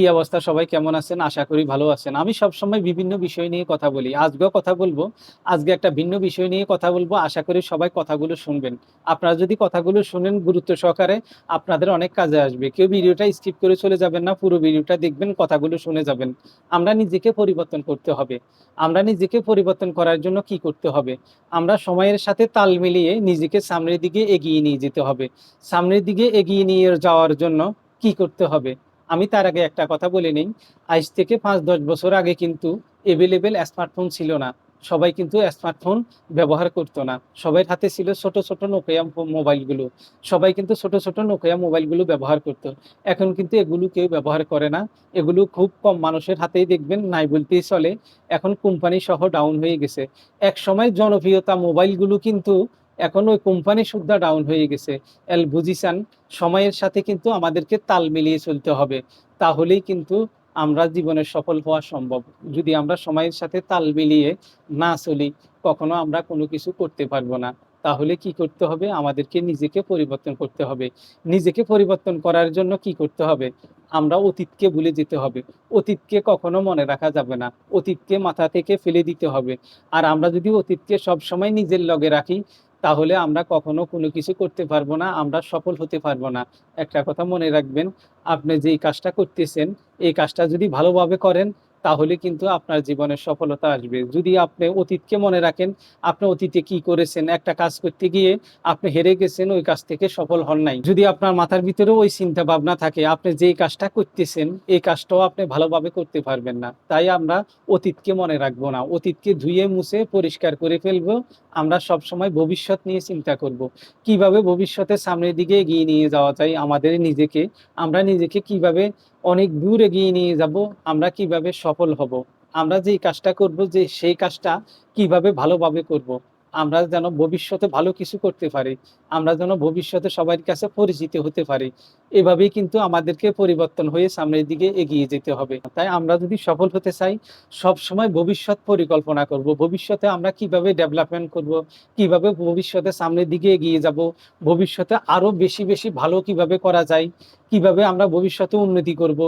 কি অবস্থা? সবাই কেমন আছেন? আশা করি ভালো আছেন। আমি সবসময় বিভিন্ন বিষয় নিয়ে কথা বলি। আজকেও কথা বলব। আজকে একটা ভিন্ন বিষয় নিয়ে কথা বলব। আশা করি সবাই কথাগুলো শুনবেন। আপনারা যদি কথাগুলো শুনেন গুরুত্ব সহকারে আপনাদের অনেক কাজে আসবে। কেউ ভিডিওটা স্কিপ করে চলে যাবেন না, পুরো ভিডিওটা দেখবেন, কথাগুলো শুনে যাবেন। আমরা নিজেকে পরিবর্তন করতে হবে। আমরা নিজেকে পরিবর্তন করার জন্য কি করতে হবে? আমরা সময়ের সাথে তাল মিলিয়ে নিজেকে সামনের দিকে এগিয়ে নিয়ে যেতে হবে। সামনের দিকে এগিয়ে নিয়ে যাওয়ার জন্য কি করতে হবে? আমি তার আগে একটা কথা বলে নেই। আজ থেকে পাঁচ, দশ বছর আগে কিন্তু এভেলেবেল স্মার্টফোন ছিল না। সবাই কিন্তু স্মার্টফোন ব্যবহার করতো না। সবার হাতে ছিল ছোট ছোট নোকিয়া মোবাইলগুলো সবাই কিন্তু ছোট ছোট নোকিয়া মোবাইলগুলো ব্যবহার করতো। এখন কিন্তু এগুলো কেউ ব্যবহার করে না। এগুলো খুব কম মানুষের হাতেই দেখবেন, নাই বলতেই চলে। এখন কোম্পানি সহ ডাউন হয়ে গেছে। এক সময় জনপ্রিয়তা মোবাইলগুলো কিন্তু এখন ওই কোম্পানি সুদ্ধা ডাউন হয়ে গেছে। এল বুঝিসান সময়ের সাথে কিন্তু আমাদেরকে তাল মিলিয়ে চলতে হবে। তাহলেই কিন্তু আমরা জীবনে সফল হওয়া সম্ভব। যদি আমরা সময়ের সাথে তাল মিলিয়ে না চলি, কখনো আমরা কোনো কিছু করতে পারব না। তাহলে কি করতে হবে? আমাদেরকে নিজেকে পরিবর্তন করতে হবে। নিজেকে পরিবর্তন করার জন্য কি করতে হবে? আমরা অতীতকে ভুলে যেতে হবে। অতীতকে কখনো মনে রাখা যাবে না। অতীতকে মাথা থেকে ফেলে দিতে হবে। আর আমরা যদি অতীতকে সবসময় নিজের লগে রাখি তাহলে আমরা কখনো কোনো কিছু করতে পারব না, আমরা সফল হতে পারব না। একটা কথা মনে রাখবেন, আপনি যেই কাজটা করতেছেন, এই কাজটা যদি ভালোভাবে করেন তাহলে কিন্তু আপনার জীবনে সফলতা আসবে। যদি আপনি অতীতকে মনে রাখেন, আপনি অতীতে কি করেছেন, একটা কাজ করতে গিয়ে আপনি হেরে গেছেন, ওই কাজ থেকে সফল হন নাই। যদি আপনার মাথার ভিতরেও ওই চিন্তা ভাবনা থাকে, আপনি যেই কাজটা করতেছেন, এই কাজটাও আপনি ভালোভাবে করতে পারবেন না। তাই আমরা অতীতকে মনে রাখব না। অতীতকে ধুয়ে, মুছে, পরিষ্কার করে ফেলব। আমরা সব সময় ভবিষ্যৎ নিয়ে চিন্তা করব। কীভাবে ভবিষ্যতে সামনের দিকে এগিয়ে নিয়ে যাওয়া যায় আমাদের নিজেকে? আমরা নিজেকে কীভাবে অনেক দূর এগিয়ে নিয়ে যাব? আমরা কীভাবে সফল হব। আমরা যেই কাজটা করব, যে সেই কাজটা কীভাবে ভালোভাবে করব, আমরা যেন ভবিষ্যতে ভালো কিছু করতে পারি, আমরা যেন ভবিষ্যতে সবার কাছে পরিচিত হতে পারি, এভাবেই কিন্তু আমাদেরকে পরিবর্তন হয়ে সামনের দিকে এগিয়ে যেতে হবে। তাই আমরা যদি সফল হতে চাই সব সময় ভবিষ্যৎ পরিকল্পনা করব, ভবিষ্যতে আমরা কীভাবে ডেভেলপমেন্ট করব, কীভাবে ভবিষ্যতে সামনের দিকে এগিয়ে যাব, ভবিষ্যতে আরও বেশি বেশি ভালো কীভাবে করা যায়, কীভাবে আমরা ভবিষ্যতে উন্নতি করব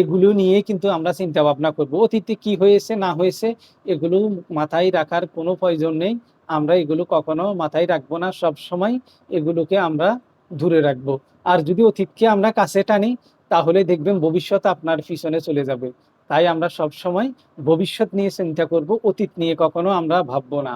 এগুলো নিয়ে কিন্তু আমরা চিন্তা ভাবনা করব। অতীতে কি হয়েছে, না হয়েছে, এগুলো মাথায় রাখার কোনো প্রয়োজন নেই। আমরা এগুলো কখনো মাথায় রাখব না। সব সময় এগুলোকে আমরা দূরে রাখব। আর যদি অতীতকে আমরা কাছে টানি, তাহলে দেখবেন ভবিষ্যৎ আপনার পিছনে চলে যাবে। তাই আমরা সব সময় ভবিষ্যৎ নিয়ে চিন্তা করব, অতীত নিয়ে কখনো আমরা ভাববো না।